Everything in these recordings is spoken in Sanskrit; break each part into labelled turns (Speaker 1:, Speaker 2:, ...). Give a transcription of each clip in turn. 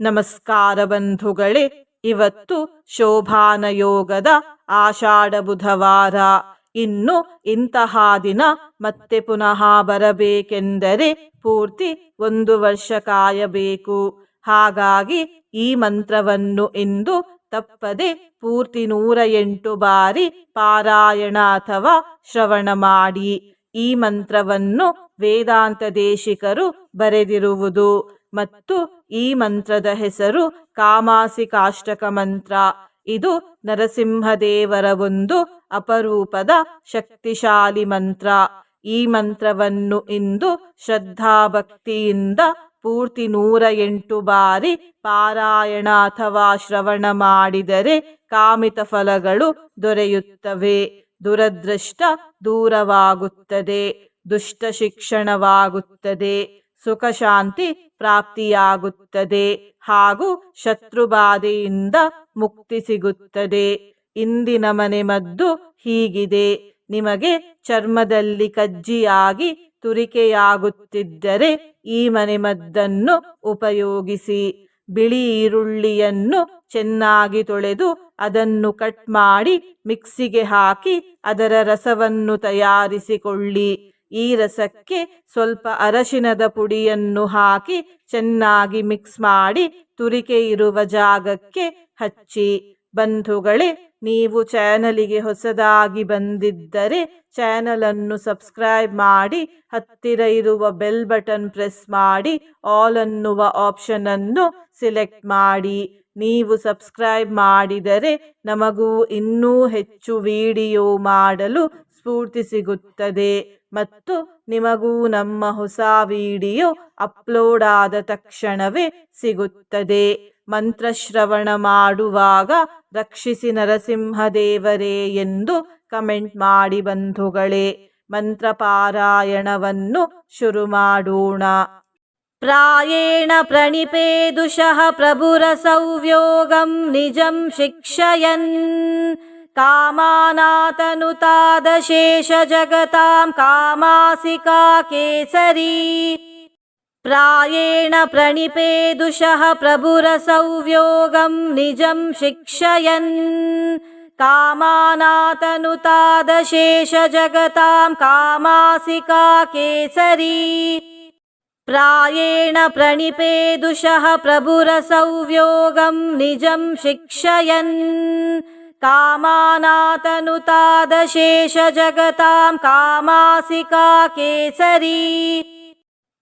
Speaker 1: ನಮಸ್ಕಾರ ಬಂಧುಗಳೇ, ಇವತ್ತು ಶೋಭಾನಯೋಗದ ಆಷಾಢ ಬುಧವಾರ. ಇನ್ನು ಇಂತಹ ದಿನ ಮತ್ತೆ ಪುನಃ ಬರಬೇಕೆಂದರೆ ಪೂರ್ತಿ ಒಂದು ವರ್ಷ ಕಾಯಬೇಕು. ಹಾಗಾಗಿ ಈ ಮಂತ್ರವನ್ನು ಇಂದು ತಪ್ಪದೆ ಪೂರ್ತಿ ನೂರ ಎಂಟು ಬಾರಿ ಪಾರಾಯಣ ಅಥವಾ ಶ್ರವಣ ಮಾಡಿ. ಈ ಮಂತ್ರವನ್ನು ವೇದಾಂತ ದೇಶಿಕರು ಬರೆದಿರುವುದು ಮತ್ತು ಈ ಮಂತ್ರದ ಹೆಸರು ಕಾಮಾಸಿಕಾಷ್ಟಕ ಮಂತ್ರ. ಇದು ನರಸಿಂಹದೇವರ ಒಂದು ಅಪರೂಪದ ಶಕ್ತಿಶಾಲಿ ಮಂತ್ರ. ಈ ಮಂತ್ರವನ್ನು ಇಂದು ಶ್ರದ್ಧಾಭಕ್ತಿಯಿಂದ ಪೂರ್ತಿ ನೂರ ಎಂಟು ಬಾರಿ ಪಾರಾಯಣ ಅಥವಾ ಶ್ರವಣ ಮಾಡಿದರೆ ಕಾಮಿತ ಫಲಗಳು ದೊರೆಯುತ್ತವೆ. ದುರದೃಷ್ಟ ದೂರವಾಗುತ್ತದೆ, ದುಷ್ಟ ಶಿಕ್ಷಣವಾಗುತ್ತದೆ. ಸುಖ ಶಾಂತಿ ಪ್ರಾಪ್ತಿಯಾಗುತ್ತದೆ ಹಾಗೂ ಶತ್ರುಬಾಧೆಯಿಂದ ಮುಕ್ತಿ ಸಿಗುತ್ತದೆ. ಇಂದಿನ ಮನೆ ಮದ್ದು ಹೀಗಿದೆ. ನಿಮಗೆ ಚರ್ಮದಲ್ಲಿ ಕಜ್ಜಿಯಾಗಿ ತುರಿಕೆಯಾಗುತ್ತಿದ್ದರೆ ಈ ಮನೆಮದ್ದನ್ನು ಉಪಯೋಗಿಸಿ. ಬಿಳಿ ಈರುಳ್ಳಿಯನ್ನು ಚೆನ್ನಾಗಿ ತೊಳೆದು ಅದನ್ನು ಕಟ್ ಮಾಡಿ ಮಿಕ್ಸಿಗೆ ಹಾಕಿ ಅದರ ರಸವನ್ನು ತಯಾರಿಸಿಕೊಳ್ಳಿ. ಈ ರಸಕ್ಕೆ ಸ್ವಲ್ಪ ಅರಶಿನದ ಪುಡಿಯನ್ನು ಹಾಕಿ ಚೆನ್ನಾಗಿ ಮಿಕ್ಸ್ ಮಾಡಿ ತುರಿಕೆ ಇರುವ ಜಾಗಕ್ಕೆ ಹಚ್ಚಿ. ಬಂಧುಗಳೇ, ನೀವು ಚಾನಲಿಗೆ ಹೊಸದಾಗಿ ಬಂದಿದ್ದರೆ ಚಾನಲನ್ನು ಸಬ್ಸ್ಕ್ರೈಬ್ ಮಾಡಿ, ಹತ್ತಿರ ಇರುವ ಬೆಲ್ ಬಟನ್ ಪ್ರೆಸ್ ಮಾಡಿ ಆಲ್ ಅನ್ನುವ ಆಪ್ಷನನ್ನು ಸಿಲೆಕ್ಟ್ ಮಾಡಿ. ನೀವು ಸಬ್ಸ್ಕ್ರೈಬ್ ಮಾಡಿದರೆ ನಮಗೂ ಇನ್ನೂ ಹೆಚ್ಚು ವಿಡಿಯೋ ಮಾಡಲು ಸ್ಫೂರ್ತಿ ಸಿಗುತ್ತದೆ ಮತ್ತು ನಿಮಗೂ ನಮ್ಮ ಹೊಸ ವಿಡಿಯೋ ಅಪ್ಲೋಡ್ ಆದ ತಕ್ಷಣವೇ ಸಿಗುತ್ತದೆ. ಮಂತ್ರಶ್ರವಣ ಮಾಡುವಾಗ ರಕ್ಷಿಸಿ ನರಸಿಂಹದೇವರೇ ಎಂದು ಕಮೆಂಟ್ ಮಾಡಿ ಬಂಧುಗಳೇ ಮಂತ್ರ ಪಾರಾಯಣವನ್ನು ಶುರು ಮಾಡೋಣ. ಪ್ರಾಯೇಣ ಪ್ರಣಿಪೇದುಷಃ ಪ್ರಭುರಸೌವ್ಯೋಗಂ ನಿಜಂ ಶಿಕ್ಷಯನ್. कामानातनुतादशेषजगतां कामासिका केसरी। प्रायेण प्रणिपेदुषः प्रभुरसौव्योगं निजं शिक्षयन्। कामानातनुतादशेषजगतां कामासिका केसरी। प्रायेण प्रणिपेदुषः प्रभुरसौव्योगं निजं शिक्षयन् कामानातनुतादशेषजगतां कामासिका केसरी।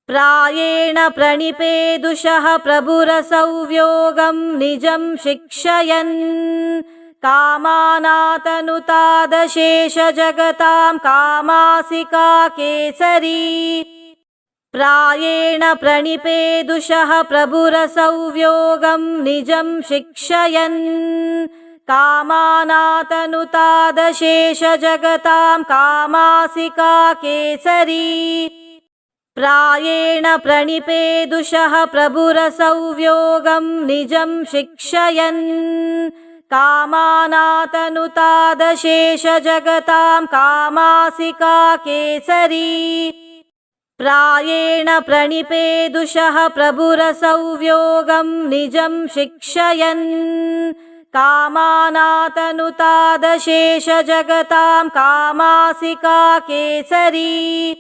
Speaker 1: प्रायेण प्रणिपेदुषः प्रभुरसौव्योगं निजं शिक्षयन्। कामानातनुतादशेषजगतां कामासिका केसरी। प्रायेण प्रणिपेदुषः प्रभुरसौव्योगं निजं शिक्षयन् कामानातनुतादशेषजगतां कामासिका केसरी। प्रायेण प्रणिपेदुषः प्रभुरसौव्योगं निजं शिक्षयन्। कामानातनुतादशेषजगतां कामासिका केसरी। प्रायेण प्रणिपेदुषः प्रभुरसौव्योगं निजं शिक्षयन् कामानातनुतादशेषजगतां कामासिका केसरी।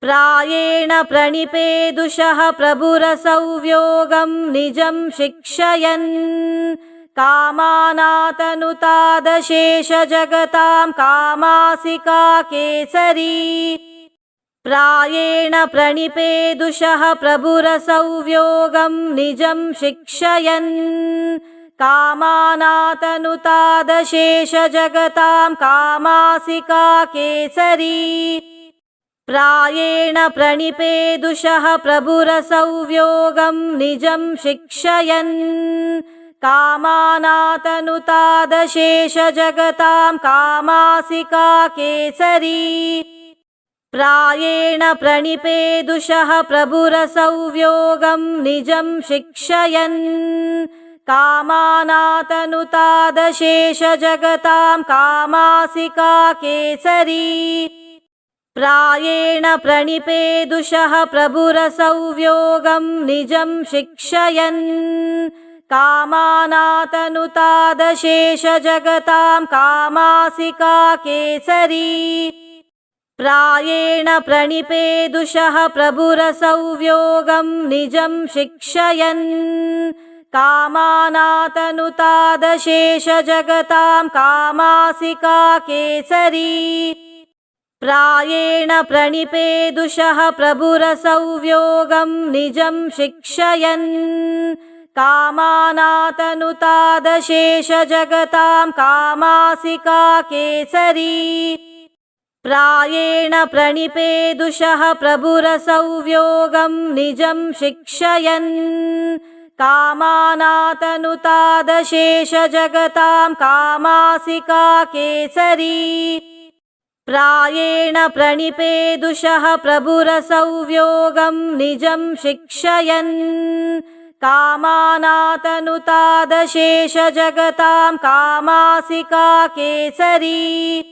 Speaker 1: प्रायेण प्रणिपेदुषः प्रभुरसौव्योगं निजं शिक्षयन्। कामानातनुतादशेषजगतां कामासिका केसरी। प्रायेण प्रणिपेदुषः प्रभुरसौव्योगं निजं शिक्षयन् कामानातनुतादशेषजगतां कामासिका केसरी। प्रायेण प्रणिपेदुषः प्रभुरसौव्योगं निजं शिक्षयन्। कामानातनुतादशेषजगतां कामासिका केसरी। प्रायेण प्रणिपेदुषः प्रभुरसौव्योगं निजं शिक्षयन् कामानातनुतादशेषजगतां कामासिका केसरी। प्रायेण प्रणिपेदुषः प्रभुरसौव्योगं निजं शिक्षयन्। कामानातनुतादशेषजगतां कामासिका केसरी। प्रायेण प्रणिपेदुषः प्रभुरसौव्योगं निजं शिक्षयन् कामानातनुतादशेषजगतां कामासिका केसरी। प्रायेण प्रणिपेदुषः प्रभुरसौव्योगं निजं शिक्षयन्। कामानातनुतादशेषजगतां कामासिका केसरी। प्रायेण प्रणिपेदुषः प्रभुरसौव्योगं निजं शिक्षयन् कामानातनुतादशेषजगतां कामासिका केसरी। प्रायेण प्रणिपेदुषः प्रभुरसौव्योगं निजं शिक्षयन्। कामानातनुतादशेषजगतां कामासिका केसरी।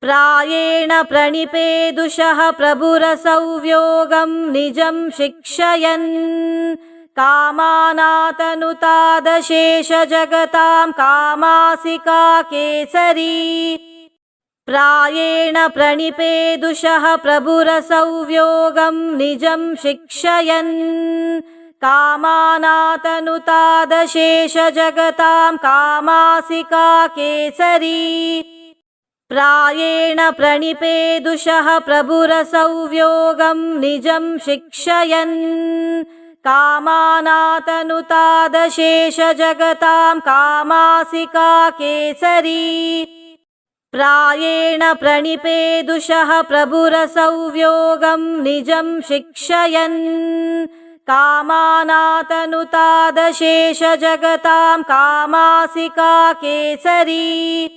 Speaker 1: प्रायेण प्रणिपेदुषः प्रभुरसौव्योगं निजं शिक्षयन् कामानातनुतादशेषजगतां कामासिका केसरी। प्रायेण प्रणिपेदुषः प्रभुरसौव्योगं निजं शिक्षयन्। कामानातनुतादशेषजगतां कामासिका केसरी। प्रायेण प्रणिपेदुषः प्रभुरसौव्योगं निजं शिक्षयन् कामानातनुतादशेषजगतां कामासिका केसरी। प्रायेण प्रणिपेदुषः प्रभुरसौव्योगं निजं शिक्षयन्। कामानातनुतादशेषजगतां कामासिका केसरी।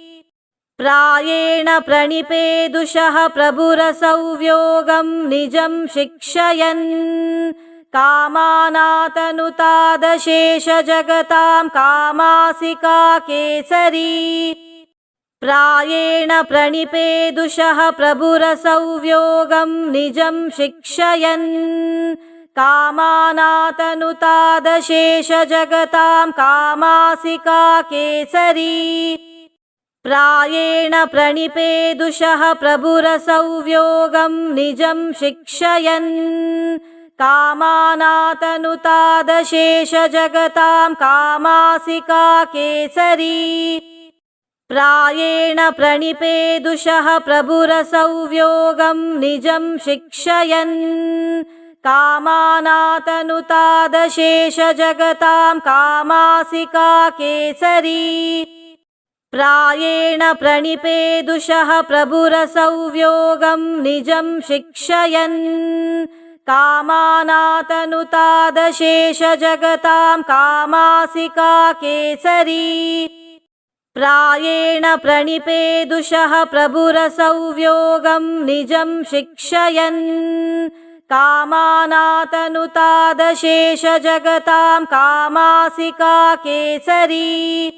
Speaker 1: प्रायेण प्रणिपेदुषः प्रभुरसौव्योगं निजं शिक्षयन् कामानातनुतादशेषजगतां कामासिका केसरी। प्रायेण प्रणिपेदुषः प्रभुरसौव्योगं निजं शिक्षयन्। कामानातनुतादशेषजगतां कामासिका केसरी। प्रायेण प्रणिपेदुषः प्रभुरसौव्योगं निजं शिक्षयन् कामानातनुतादशेषजगतां कामासिका केसरी। प्रायेण प्रणिपेदुषः प्रभुरसौव्योगं निजं शिक्षयन्। कामानातनुतादशेषजगतां कामासिका केसरी। प्रायेण प्रणिपेदुषः प्रभुरसौव्योगं निजं शिक्षयन् कामानातनुतादशेषजगतां कामासिका केसरी। प्रायेण प्रणिपेदुषः प्रभुरसौव्योगं निजं शिक्षयन्। कामानातनुतादशेषजगतां कामासिका केसरी।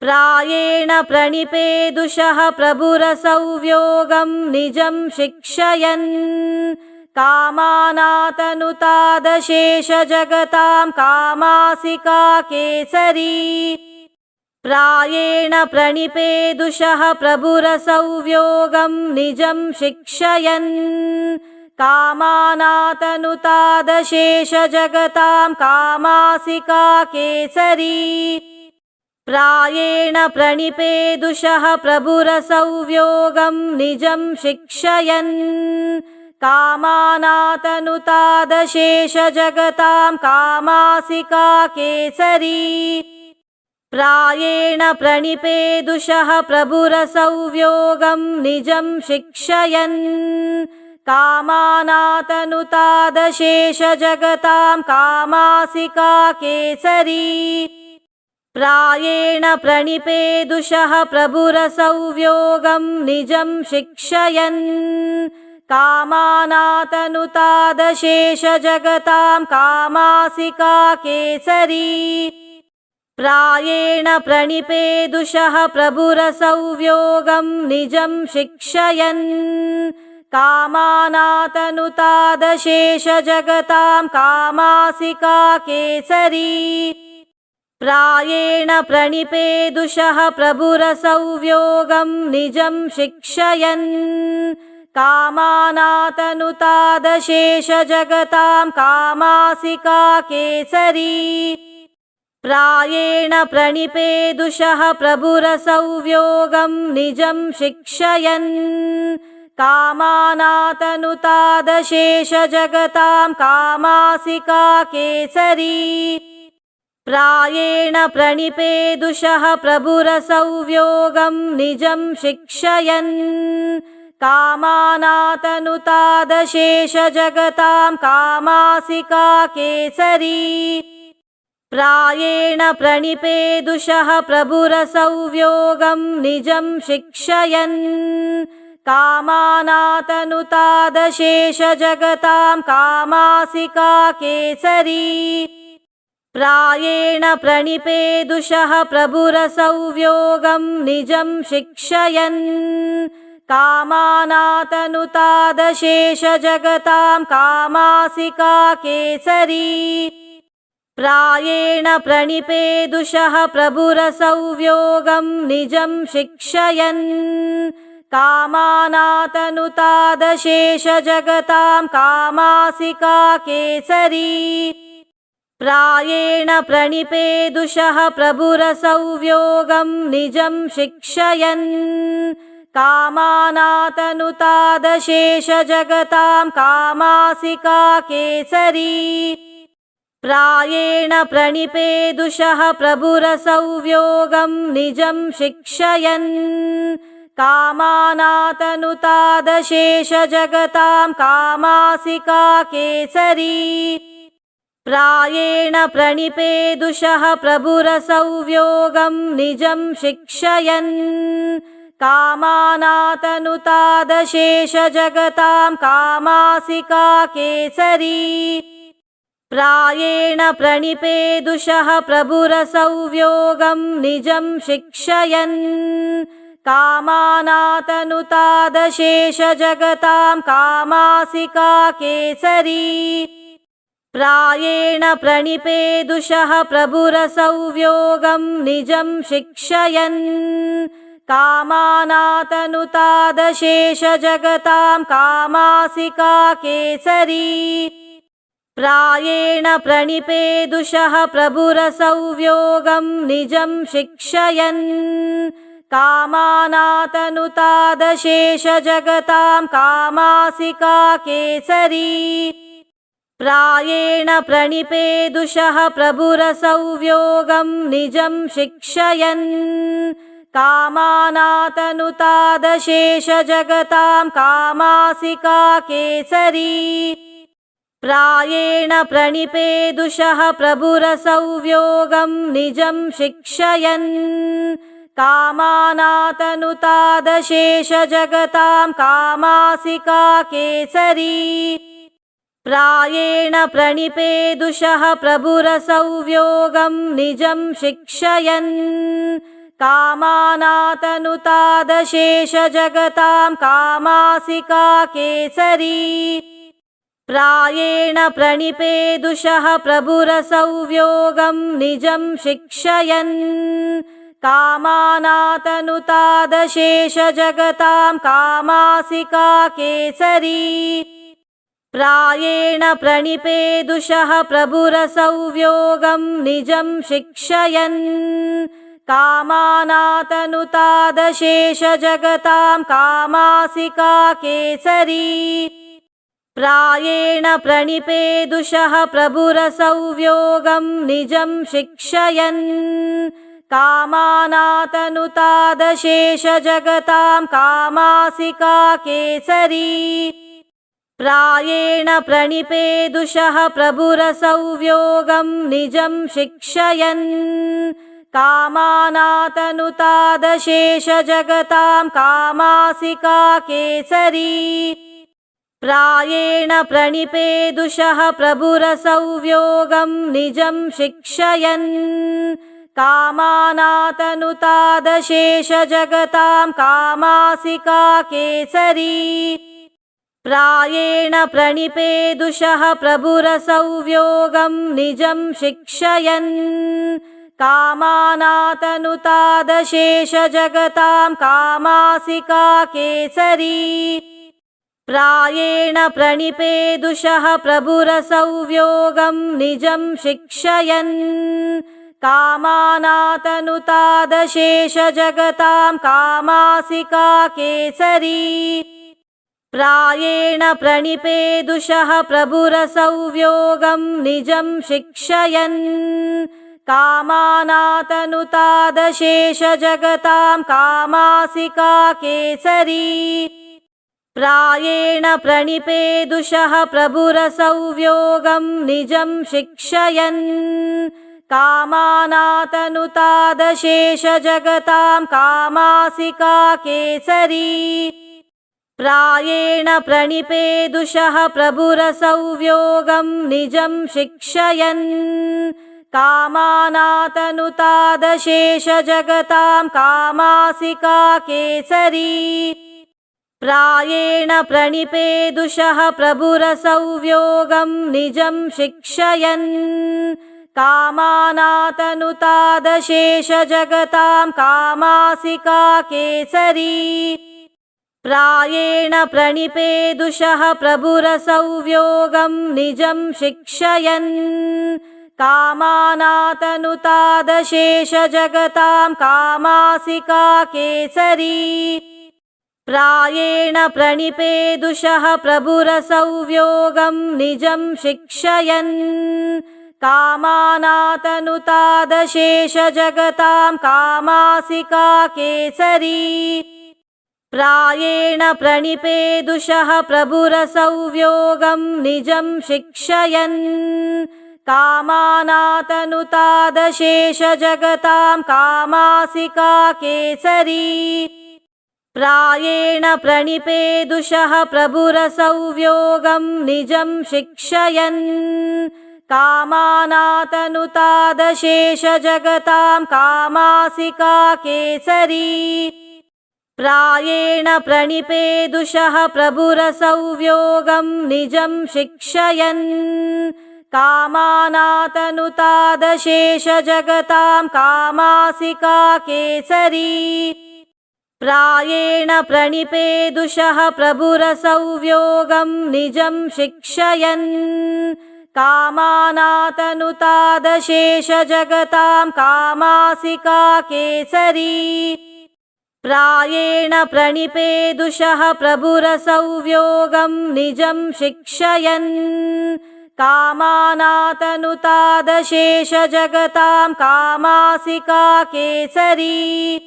Speaker 1: प्रायेण प्रणिपेदुषः प्रभुरसौव्योगं निजं शिक्षयन् कामानातनुतादशेषजगतां कामासिका केसरी। प्रायेण प्रणिपेदुषः प्रभुरसौव्योगं निजं शिक्षयन्। कामानातनुतादशेषजगतां कामासिका केसरी। प्रायेण प्रणिपेदुषः प्रभुरसौव्योगं निजं शिक्षयन् कामानातनुतादशेषजगतां कामासिका केसरी। प्रायेण प्रणिपेदुषः प्रभुरसौव्योगं निजं शिक्षयन्। कामानातनुतादशेषजगतां कामासिका केसरी। प्रायेण प्रणिपेदुषः प्रभुरसौव्योगं निजं शिक्षयन् कामानातनुतादशेषजगतां कामासिका केसरी। प्रायेण प्रणिपेदुषः प्रभुरसौव्योगं निजं शिक्षयन्। कामानातनुतादशेषजगतां कामासिका केसरी। प्रायेण प्रणिपेदुषः प्रभुरसौव्योगं निजं शिक्षयन् कामानातनुतादशेषजगतां कामासिका केसरी। प्रायेण प्रणिपेदुषः प्रभुरसौव्योगं निजं शिक्षयन्। कामानातनुतादशेषजगतां कामासिका केसरी। प्रायेण प्रणिपेदुषः प्रभुरसौव्योगं निजं शिक्षयन् कामानातनुतादशेषजगतां कामासिका केसरी। प्रायेण प्रणिपेदुषः प्रभुरसौव्योगं निजं शिक्षयन्। कामानातनुतादशेषजगतां कामासिका केसरी। प्रायेण प्रणिपेदुषः प्रभुरसौव्योगं निजं शिक्षयन् कामानातनुतादशेषजगतां कामासिका केसरी। प्रायेण प्रणिपेदुषः प्रभुरसौव्योगं निजं शिक्षयन्। कामानातनुतादशेषजगतां कामासिका केसरी। प्रायेण प्रणिपेदुषः प्रभुरसौव्योगं निजं शिक्षयन् कामानातनुतादशेषजगतां कामासिका केसरी। प्रायेण प्रणिपेदुषः प्रभुरसौव्योगं निजं शिक्षयन्। कामानातनुतादशेषजगतां कामासिका केसरी। प्रायेण प्रणिपेदुषः प्रभुरसौव्योगं निजं शिक्षयन् कामानातनुतादशेषजगतां कामासिका केसरी। प्रायेण प्रणिपेदुषः प्रभुरसौव्योगं निजं शिक्षयन्। कामानातनुतादशेषजगतां कामासिका केसरी। प्रायेण प्रणिपेदुषः प्रभुरसौव्योगं निजं शिक्षयन् कामानातनुतादशेषजगतां कामासिका केसरी। प्रायेण प्रणिपेदुषः प्रभुरसौव्योगं निजं शिक्षयन्। कामानातनुतादशेषजगतां कामासिका केसरी। प्रायेण प्रणिपेदुषः प्रभुरसौव्योगं निजं शिक्षयन् कामानातनुतादशेषजगतां कामासिका केसरी। प्रायेण प्रणिपेदुषः प्रभुरसौव्योगं निजं शिक्षयन्। कामानातनुतादशेषजगतां कामासिका केसरी। प्रायेण प्रणिपेदुषः प्रभुरसौव्योगं निजं शिक्षयन् कामानातनुतादशेषजगतां कामासिका केसरी। प्रायेण प्रणिपेदुषः प्रभुरसौव्योगं निजं शिक्षयन्। कामानातनुतादशेषजगतां कामासिका केसरी। प्रायेण प्रणिपेदुषः प्रभुरसौव्योगं निजं शिक्षयन् कामानातनुतादशेषजगतां कामासिका केसरी। प्रायेण प्रणिपेदुषः प्रभुरसौव्योगं निजं शिक्षयन्। कामानातनुतादशेषजगतां कामासिका केसरी। प्रायेण प्रणिपेदुषः प्रभुरसौव्योगं निजं शिक्षयन् कामानातनुतादशेषजगतां कामासिका केसरी। प्रायेण प्रणिपेदुषः प्रभुरसौव्योगं निजं शिक्षयन्। कामानातनुतादशेषजगतां कामासिका केसरी। प्रायेण प्रणिपेदुषः प्रभुरसौव्योगं निजं शिक्षयन् कामानातनुतादशेषजगतां कामासिका केसरी। प्रायेण प्रणिपेदुषः प्रभुरसौव्योगं निजं शिक्षयन्। कामानातनुतादशेषजगतां कामासिका केसरी। प्रायेण प्रणिपेदुषः प्रभुरसौव्योगं निजं शिक्षयन् कामानातनुतादशेषजगतां कामासिका केसरी। प्रायेण प्रणिपेदुषः प्रभुरसौव्योगं निजं शिक्षयन्। कामानातनुतादशेषजगतां कामासिका केसरी। प्रायेण प्रणिपेदुषः प्रभुरसौव्योगं निजं शिक्षयन् कामानातनुतादशेषजगतां कामासिका केसरी। प्रायेण प्रणिपेदुषः प्रभुरसौव्योगं निजं शिक्षयन्। कामानातनुतादशेषजगतां कामासिका केसरी। प्रायेण प्रणिपेदुषः प्रभुरसौव्योगं निजं शिक्षयन् कामानातनुतादशेषजगतां कामासिका केसरी। प्रायेण प्रणिपेदुषः प्रभुरसौव्योगं निजं शिक्षयन्। कामानातनुतादशेषजगतां कामासिका केसरी। प्रायेण प्रणिपेदुषः प्रभुरसौव्योगं निजं शिक्षयन् कामानातनुतादशेषजगतां कामासिका केसरी। प्रायेण प्रणिपेदुषः प्रभुरसौव्योगं निजं शिक्षयन्। कामानातनुतादशेषजगतां कामासिका केसरी। प्रायेण प्रणिपेदुषः प्रभुरसौव्योगं निजं शिक्षयन् कामानातनुतादशेषजगतां कामासिका केसरी। प्रायेण प्रणिपेदुषः प्रभुरसौव्योगं निजं शिक्षयन्। कामानातनुतादशेषजगतां कामासिका केसरी। प्रायेण प्रणिपेदुषः प्रभुरसौव्योगं निजं शिक्षयन् कामानातनुतादशेषजगतां कामासिका केसरी।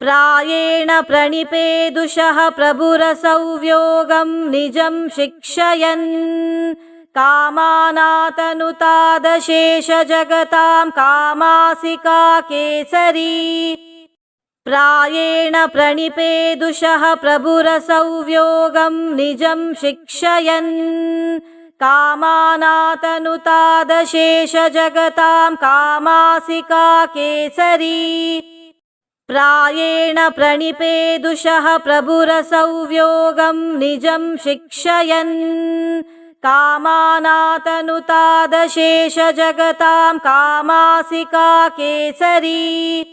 Speaker 1: प्रायेण प्रणिपेदुषः प्रभुरसौव्योगं निजं शिक्षयन्। कामानातनुतादशेषजगतां कामासिका केसरी। प्रायेण प्रणिपेदुषः प्रभुरसौव्योगं निजं शिक्षयन् कामानातनुतादशेषजगतां कामासिका केसरी। प्रायेण प्रणिपेदुषः प्रभुरसौव्योगं निजं शिक्षयन्। कामानातनुतादशेषजगतां कामासिका केसरी।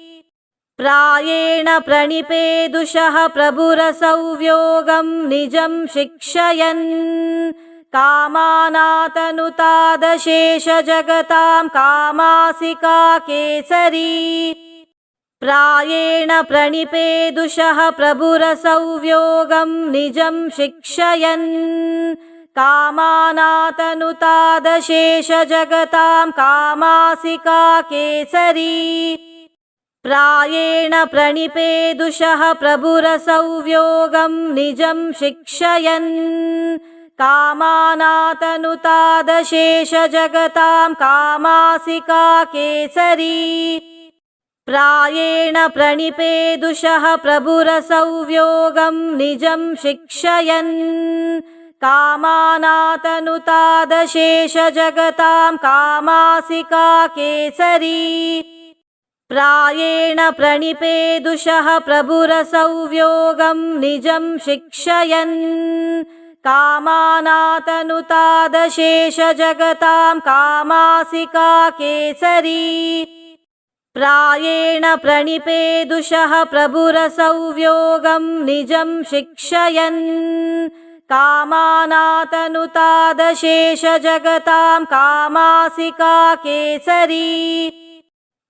Speaker 1: प्रायेण प्रणिपेदुषः प्रभुरसौव्योगं निजं शिक्षयन् कामानातनुतादशेषजगतां कामासिका केसरी। प्रायेण प्रणिपेदुषः प्रभुरसौव्योगं निजं शिक्षयन्। कामानातनुतादशेषजगतां कामासिका केसरी। प्रायेण प्रणिपेदुषः प्रभुरसौव्योगं निजं शिक्षयन् कामानातनुतादशेषजगतां कामासिका केसरी। प्रायेण प्रणिपेदुषः प्रभुरसौव्योगं निजं शिक्षयन्। कामानातनुतादशेषजगतां कामासिका केसरी। प्रायेण प्रणिपेदुषः प्रभुरसौव्योगं निजं शिक्षयन् कामानातनुतादशेषजगतां कामासिका केसरी। प्रायेण प्रणिपेदुषः प्रभुरसौव्योगं निजं शिक्षयन्। कामानातनुतादशेषजगतां कामासिका केसरी।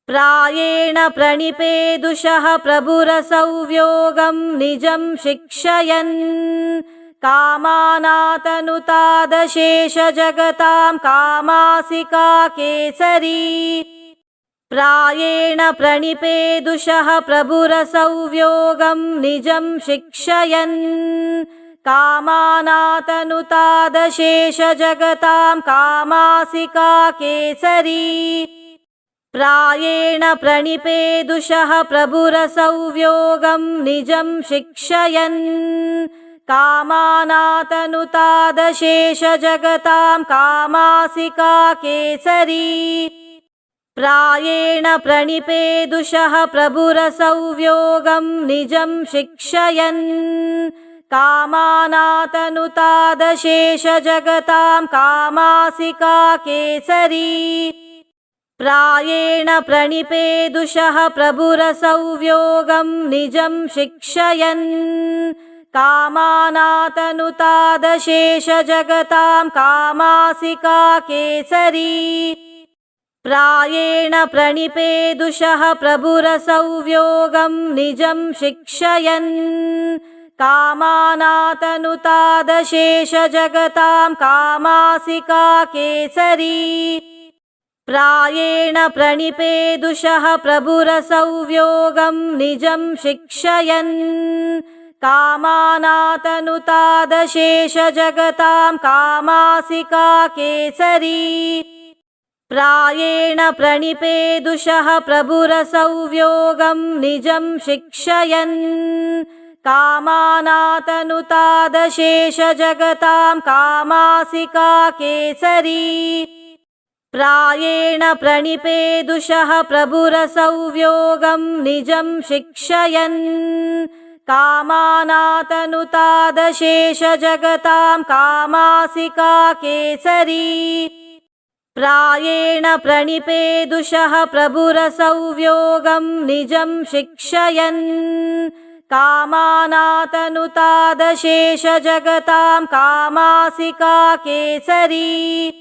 Speaker 1: प्रायेण प्रणिपेदुषः प्रभुरसौव्योगं निजं शिक्षयन् कामानातनुतादशेषजगतां कामासिका केसरी। प्रायेण प्रणिपेदुषः प्रभुरसौव्योगं निजं शिक्षयन्। कामानातनुतादशेषजगतां कामासिका केसरी। प्रायेण प्रणिपेदुषः प्रभुरसौव्योगं निजं शिक्षयन् कामानातनुतादशेषजगतां कामासिका केसरी। प्रायेण प्रणिपेदुषः प्रभुरसौव्योगं निजं शिक्षयन्। कामानातनुतादशेषजगतां कामासिका केसरी। प्रायेण प्रणिपेदुषः प्रभुरसौव्योगं निजं शिक्षयन् कामानातनुतादशेषजगतां कामासिका केसरी। प्रायेण प्रणिपेदुषः प्रभुरसौव्योगं निजं शिक्षयन्। कामानातनुतादशेषजगतां कामासिका केसरी। प्रायेण प्रणिपेदुषः प्रभुरसौव्योगं निजं शिक्षयन् कामानातनुतादशेषजगतां कामासिका केसरी। प्रायेण प्रणिपेदुषः प्रभुरसौव्योगं निजं शिक्षयन्। कामानातनुतादशेषजगतां कामासिका केसरी। प्रायेण प्रणिपेदुषः प्रभुरसौव्योगं निजं शिक्षयन् कामानातनुतादशेषजगतां कामासिका केसरी। प्रायेण प्रणिपेदुषः प्रभुरसौव्योगं निजं शिक्षयन्। कामानातनुतादशेषजगतां कामासिका केसरी।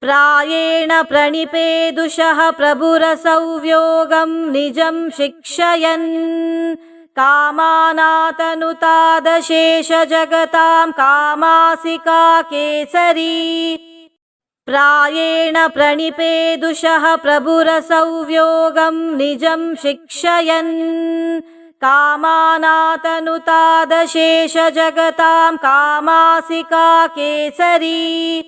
Speaker 1: प्रायेण प्रणिपेदुषः प्रभुरसौव्योगं निजं शिक्षयन् कामानातनुतादशेषजगतां कामासिका केसरी। प्रायेण प्रणिपेदुषः प्रभुरसौव्योगं निजं शिक्षयन्। कामानातनुतादशेषजगतां कामासिका केसरी।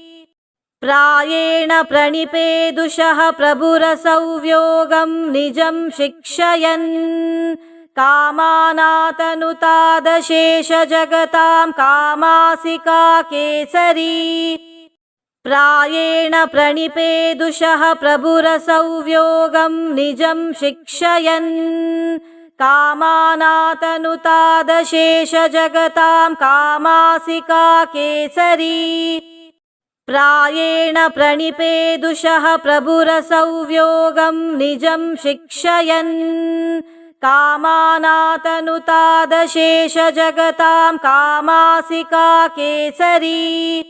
Speaker 1: प्रायेण प्रणिपेदुषः प्रभुरसौव्योगं निजं शिक्षयन् कामानातनुतादशेषजगतां कामासिका केसरी। प्रायेण प्रणिपेदुषः प्रभुरसौव्योगं निजं शिक्षयन्। कामानातनुतादशेषजगतां कामासिका केसरी। प्रायेण प्रणिपेदुषः प्रभुरसौव्योगं निजं शिक्षयन् कामानातनुतादशेषजगतां कामासिका केसरी।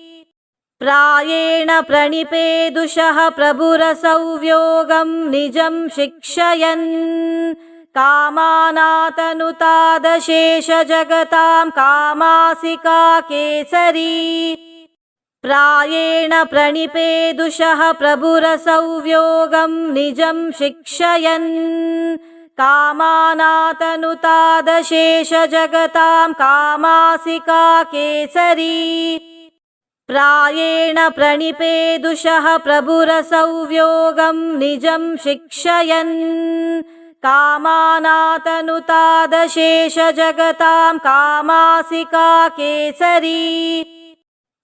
Speaker 1: प्रायेण प्रणिपेदुषः प्रभुरसौव्योगं निजं शिक्षयन्। कामानातनुतादशेषजगतां कामासिका केसरी। प्रायेण प्रणिपेदुषः प्रभुरसौव्योगं निजं शिक्षयन् कामानातनुतादशेषजगतां कामासिका केसरी। प्रायेण प्रणिपेदुषः प्रभुरसौव्योगं निजं शिक्षयन्। कामानातनुतादशेषजगतां कामासिका केसरी।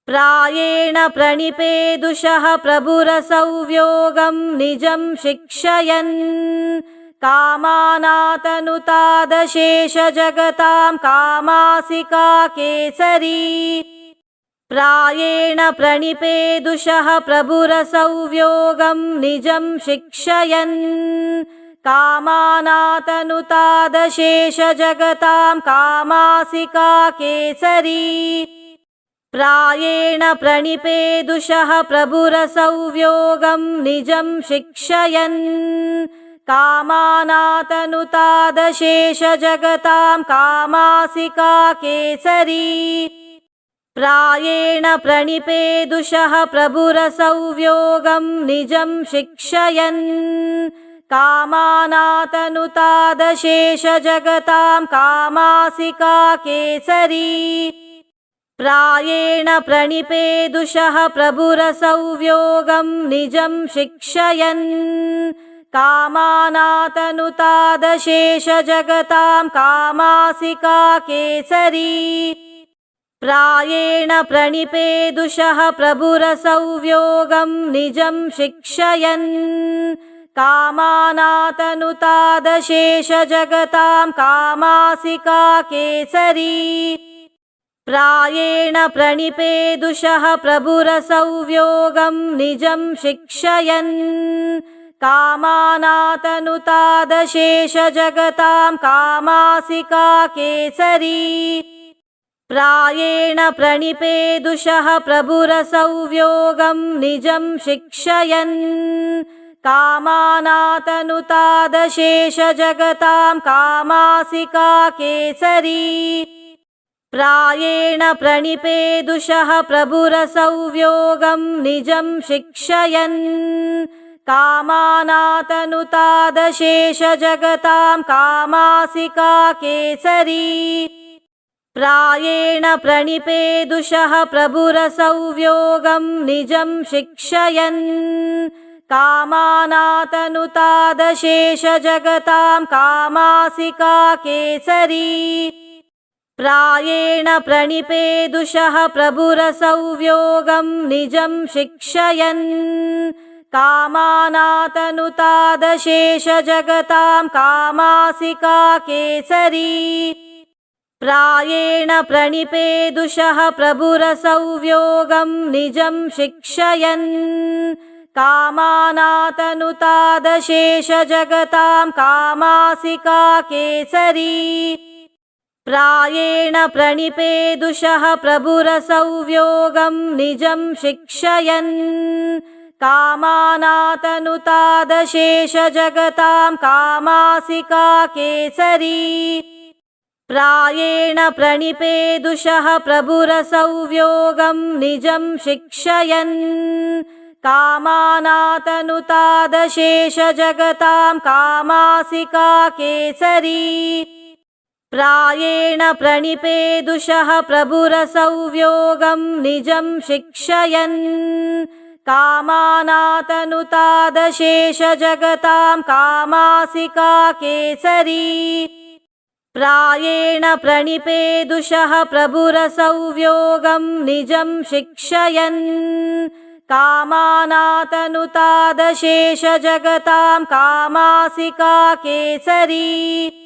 Speaker 1: प्रायेण प्रणिपेदुषः प्रभुरसौव्योगं निजं शिक्षयन् कामानातनुतादशेषजगतां कामासिका केसरी। प्रायेण प्रणिपेदुषः प्रभुरसौव्योगं निजं शिक्षयन्। कामानातनुतादशेषजगतां कामासिका केसरी। प्रायेण प्रणिपेदुषः प्रभुरसौव्योगं निजं शिक्षयन् कामानातनुतादशेषजगतां कामासिका केसरी। प्रायेण प्रणिपेदुषः प्रभुरसौव्योगं निजं शिक्षयन्। कामानातनुतादशेषजगतां कामासिका केसरी। प्रायेण प्रणिपेदुषः प्रभुरसौव्योगं निजं शिक्षयन् कामानातनुतादशेषजगतां कामासिका केसरी। प्रायेण प्रणिपेदुषः प्रभुरसौव्योगं निजं शिक्षयन्। कामानातनुतादशेषजगतां कामासिका केसरी। प्रायेण प्रणिपेदुषः प्रभुरसौव्योगं निजं शिक्षयन् कामानातनुतादशेषजगतां कामासिका केसरी। प्रायेण प्रणिपेदुषः प्रभुरसौव्योगं निजं शिक्षयन्। कामानातनुतादशेषजगतां कामासिका केसरी। प्रायेण प्रणिपेदुषः प्रभुरसौव्योगं निजं शिक्षयन् कामानातनुतादशेषजगतां कामासिका केसरी। प्रायेण प्रणिपेदुषः प्रभुरसौव्योगं निजं शिक्षयन्। कामानातनुतादशेषजगतां कामासिका केसरी। प्रायेण प्रणिपेदुषः प्रभुरसौव्योगं निजं शिक्षयन् कामानातनुतादशेषजगतां कामासिका केसरी। प्रायेण प्रणिपेदुषः प्रभुरसौव्योगं निजं शिक्षयन्। कामानातनुतादशेषजगतां कामासिका केसरी। प्रायेण प्रणिपेदुषः प्रभुरसौव्योगं निजं शिक्षयन् कामानातनुतादशेषजगतां कामासिका केसरी। प्रायेण प्रणिपेदुषः प्रभुरसौव्योगं निजं शिक्षयन्। कामानातनुतादशेषजगतां कामासिका केसरी। प्रायेण प्रणिपेदुषः प्रभुरसौव्योगं निजं शिक्षयन् कामानातनुतादशेषजगतां कामासिका केसरी। प्रायेण प्रणिपेदुषः प्रभुरसौव्योगं निजं शिक्षयन्। कामानातनुतादशेषजगतां कामासिका केसरी